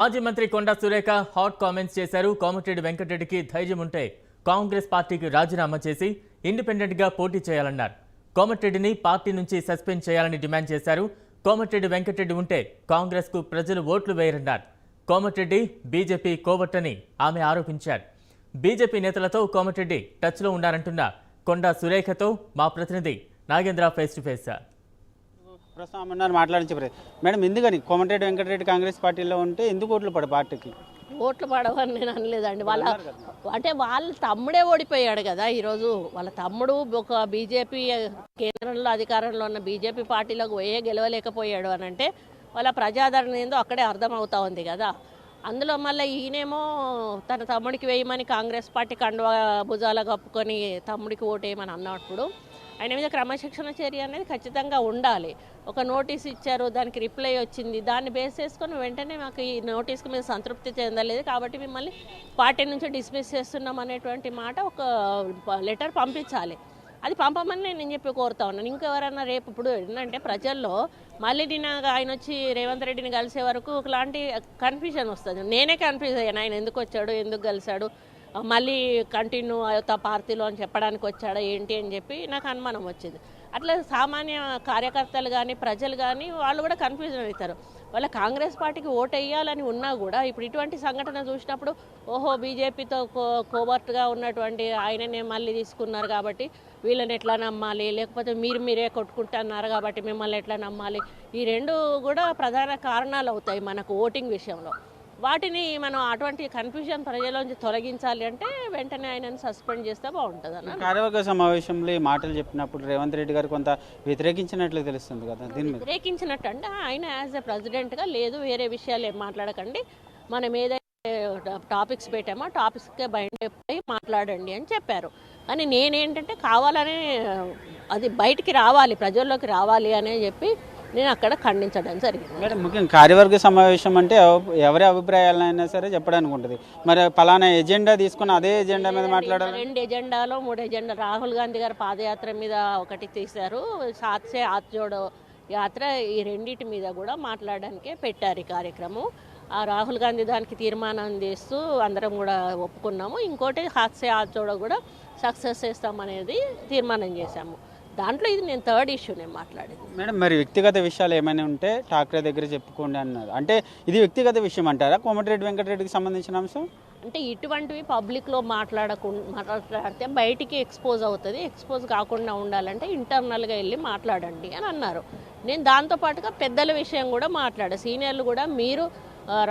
మాజీ మంత్రి Konda Surekha hot comments చేశారు. కోమటిరెడ్డి వెంకటరెడ్డికి ధైర్యం ఉంటే కాంగ్రెస్ పార్టీకి రాజీనామా చేసి ఇండిపెండెంట్గా పోటీ చేయాలన్నారు. కోమటిరెడ్డిని పార్టీ నుంచి సస్పెండ్ చేయాలని డిమాండ్ చేశారు. కోమటిరెడ్డి వెంకటరెడ్డి ఉంటే కాంగ్రెస్కు ప్రజలు ఓట్లు వేయరన్నారు. కోమటిరెడ్డి బీజేపీ కోవట్టని ఆమె ఆరోపించారు. బీజేపీ నేతలతో కోమటిరెడ్డి టచ్లో ఉన్నారంటున్న కొండా సురేఖతో మా ప్రతినిధి నాగేంద్ర ఫేస్ టు ఫేస్ ప్రస్తుతం అన్నారు మాట్లాడించే మేడం ఎందుకని? కోమటిరెడ్డి వెంకటరెడ్డి కాంగ్రెస్ పార్టీలో ఉంటే ఎందుకు ఓట్లు పడ పార్టీకి? ఓట్లు పడవని నేను అనలేదండి. వాళ్ళ అంటే వాళ్ళ తమ్ముడే ఓడిపోయాడు కదా ఈరోజు. వాళ్ళ తమ్ముడు ఒక బీజేపీ కేంద్రంలో అధికారంలో ఉన్న బీజేపీ పార్టీలోకి పోయే గెలవలేకపోయాడు అని అంటే వాళ్ళ ప్రజాదరణ ఏందో అక్కడే అర్థమవుతా ఉంది కదా. అందులో మళ్ళీ ఈయనేమో తన తమ్ముడికి వేయమని కాంగ్రెస్ పార్టీ కండువా భుజాల కప్పుకొని తమ్ముడికి ఓటేయమని అన్నప్పుడు ఆయన మీద క్రమశిక్షణ చర్య అనేది ఖచ్చితంగా ఉండాలి. ఒక నోటీస్ ఇచ్చారు దానికి రిప్లై వచ్చింది దాన్ని బేస్ చేసుకొని వెంటనే మాకు ఈ నోటీస్కి మేము సంతృప్తి చెందలేదు కాబట్టి మిమ్మల్ని పార్టీ నుంచి డిస్మిస్ చేస్తున్నాం అనేటువంటి మాట ఒక లెటర్ పంపించాలి. అది పంపమని నేను చెప్పి కోరుతా ఉన్నాను. ఇంకెవరన్నా రేపు ఇప్పుడు ఏంటంటే ప్రజల్లో మళ్ళీ నిన్న ఆయన వచ్చి రేవంత్ రెడ్డిని కలిసే వరకు ఒకలాంటి కన్ఫ్యూజన్ వస్తుంది. నేనే కన్ఫ్యూజ్ అయ్యాను. ఆయన ఎందుకు వచ్చాడు ఎందుకు కలిశాడు? మళ్ళీ కంటిన్యూ అవుతా పార్టీలో అని చెప్పడానికి వచ్చాడా ఏంటి అని చెప్పి నాకు అనుమానం వచ్చింది. అట్లా సామాన్య కార్యకర్తలు కానీ ప్రజలు కానీ వాళ్ళు కూడా కన్ఫ్యూజన్ అవుతారు. వాళ్ళ కాంగ్రెస్ పార్టీకి ఓటు వేయాలని ఉన్నా కూడా ఇప్పుడు ఇటువంటి సంఘటన చూసినప్పుడు ఓహో బీజేపీతో కో కోవర్ట్గా ఉన్నటువంటి ఆయననే మళ్ళీ తీసుకున్నారు కాబట్టి వీళ్ళని ఎట్లా నమ్మాలి? లేకపోతే మీరు మీరే కొట్టుకుంటున్నారు కాబట్టి మిమ్మల్ని ఎట్లా నమ్మాలి? ఈ రెండు కూడా ప్రధాన కారణాలు అవుతాయి మనకు ఓటింగ్ విషయంలో. వాటిని మనం అటువంటి కన్ఫ్యూజన్ ప్రజలోంచి తొలగించాలి అంటే వెంటనే ఆయనను సస్పెండ్ చేస్తే బాగుంటుంది అన్న కార్యవర్గ సమావేశంలో ఈ మాటలు చెప్పినప్పుడు రేవంత్ రెడ్డి గారు కొంత వ్యతిరేకించినట్లు తెలుస్తుంది కదా దీని మీద? వ్యతిరేకించినట్టు అంటే ఆయన యాజ్ ఎ ప్రెసిడెంట్గా లేదు వేరే విషయాలు ఏం మాట్లాడకండి. మనం ఏదైతే టాపిక్స్ పెట్టామో టాపిక్స్కే బయట మాట్లాడండి అని చెప్పారు. కానీ నేనేంటంటే కావాలని అది బయటికి రావాలి ప్రజల్లోకి రావాలి అని చెప్పి నేను అక్కడ ఖండించడం జరిగింది. మేడం ముఖ్యంగా కార్యవర్గ సమావేశం అంటే ఎవ- ఎవరి అభిప్రాయాలైనా సరే చెప్పడానికి ఉంటుంది మరి పలానా ఎజెండా తీసుకుని అదే ఎజెండా మీద మాట్లాడాలి? రెండు ఎజెండాలో మూడు ఎజెండా. రాహుల్ గాంధీ గారు పాదయాత్ర మీద ఒకటి తీశారు. సాత్సే ఆత్జోడో యాత్ర ఈ రెండింటి మీద కూడా మాట్లాడడానికే పెట్టారు ఈ కార్యక్రమం. ఆ రాహుల్ గాంధీ దానికి తీర్మానం చేస్తూ అందరం కూడా ఒప్పుకున్నాము. ఇంకోటి హాత్సే ఆత్జోడో కూడా సక్సెస్ చేస్తామనేది తీర్మానం చేశాము. దాంట్లో ఇది నేను థర్డ్ ఇష్యూ నేను మాట్లాడింది. మేడం మరి వ్యక్తిగత విషయాలు ఏమైనా ఉంటే ఠాక్రే దగ్గర చెప్పుకోండి అన్నారు. అంటే ఇది వ్యక్తిగత విషయం అంటారా? కోమటిరెడ్డి వెంకటరెడ్డికి సంబంధించిన అంశం? అంటే ఇటువంటివి పబ్లిక్లో మాట్లాడకుండా మాట్లాడితే బయటికి ఎక్స్పోజ్ అవుతుంది. ఎక్స్పోజ్ కాకుండా ఉండాలంటే ఇంటర్నల్గా వెళ్ళి మాట్లాడండి అని అన్నారు. నేను దాంతోపాటుగా పెద్దల విషయం కూడా మాట్లాడా. సీనియర్లు కూడా మీరు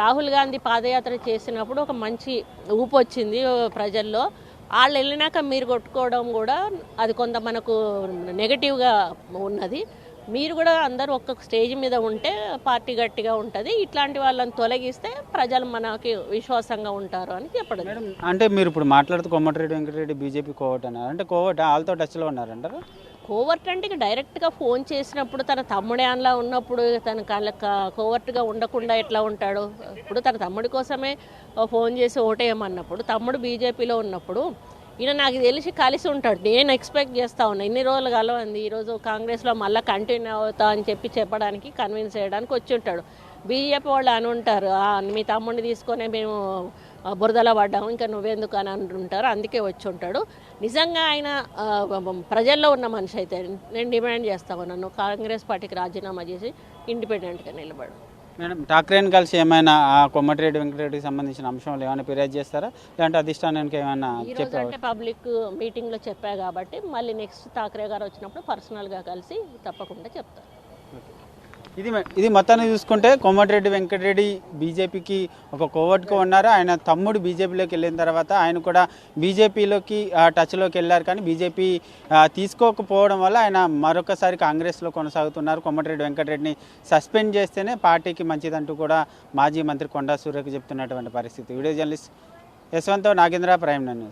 రాహుల్ గాంధీ పాదయాత్ర చేసినప్పుడు ఒక మంచి ఊపు వచ్చింది ప్రజల్లో. వాళ్ళు వెళ్ళినాక మీరు కొట్టుకోవడం కూడా అది కొంత మనకు నెగటివ్గా ఉన్నది. మీరు కూడా అందరూ ఒక్కొక్క స్టేజ్ మీద ఉంటే పార్టీ గట్టిగా ఉంటుంది. ఇట్లాంటి వాళ్ళని తొలగిస్తే ప్రజలు మనకి విశ్వాసంగా ఉంటారు అని చెప్పడం అంటే మీరు ఇప్పుడు మాట్లాడుతూ కోమటిరెడ్డి వెంకటరెడ్డి బీజేపీ కోవట్ అన్నారు. అంటే కోవట్ వాళ్ళతో టచ్లో ఉన్నారంటారా? కోవర్ట్ అంటే ఇక డైరెక్ట్గా ఫోన్ చేసినప్పుడు తన తమ్ముడే అందులో ఉన్నప్పుడు తన కళ్ళ కోవర్ట్గా ఉండకుండా ఎట్లా ఉంటాడు? ఇప్పుడు తన తమ్ముడి కోసమే ఫోన్ చేసి ఓటేయమన్నప్పుడు తమ్ముడు బీజేపీలో ఉన్నప్పుడు ఈయన నాకు తెలిసి కలిసి ఉంటాడు. నేను ఎక్స్పెక్ట్ చేస్తా ఉన్నా. ఇన్ని రోజులు కలవంది. ఈరోజు కాంగ్రెస్లో మళ్ళీ కంటిన్యూ అవుతా అని చెప్పి చెప్పడానికి కన్విన్స్ చేయడానికి వచ్చి ఉంటాడు. బీజేపీ వాళ్ళు అని ఉంటారు. మీ తమ్ముడిని తీసుకొని మేము బురదలో పడ్డాము. ఇంకా నువ్వెందుకు అని అంటుంటారు. అందుకే వచ్చి ఉంటాడు. నిజంగా ఆయన ప్రజల్లో ఉన్న మనిషి అయితే నేను డిమాండ్ చేస్తాను నన్ను కాంగ్రెస్ పార్టీకి రాజీనామా చేసి ఇండిపెండెంట్గా నిలబడు. మేడం ఠాక్రేని కలిసి ఏమైనా ఆ కొమ్మటిరెడ్డి వెంకటరెడ్డికి సంబంధించిన అంశంలో ఏమైనా ఫిర్యాదు చేస్తారా? లేదంటే అధిష్టానానికి ఏమైనా చెప్పారు పబ్లిక్ మీటింగ్లో చెప్పా కాబట్టి మళ్ళీ నెక్స్ట్ ఠాక్రే గారు వచ్చినప్పుడు పర్సనల్గా కలిసి తప్పకుండా చెప్తాను ఇది ఇది మొత్తాన్ని చూసుకుంటే కోమటిరెడ్డి వెంకటరెడ్డి బీజేపీకి ఒక కోవట్గా ఉన్నారు. ఆయన తమ్ముడు బీజేపీలోకి వెళ్ళిన తర్వాత ఆయన కూడా బీజేపీలోకి టచ్లోకి వెళ్ళారు కానీ బీజేపీ తీసుకోకపోవడం వల్ల ఆయన మరొకసారి కాంగ్రెస్లో కొనసాగుతున్నారు. కోమటిరెడ్డి వెంకటరెడ్డిని సస్పెండ్ చేస్తేనే పార్టీకి మంచిదంటూ కూడా మాజీ మంత్రి కొండా సూర్యకు చెప్తున్నటువంటి పరిస్థితి. Video journalist Yashwant Nagendra prime నన్ను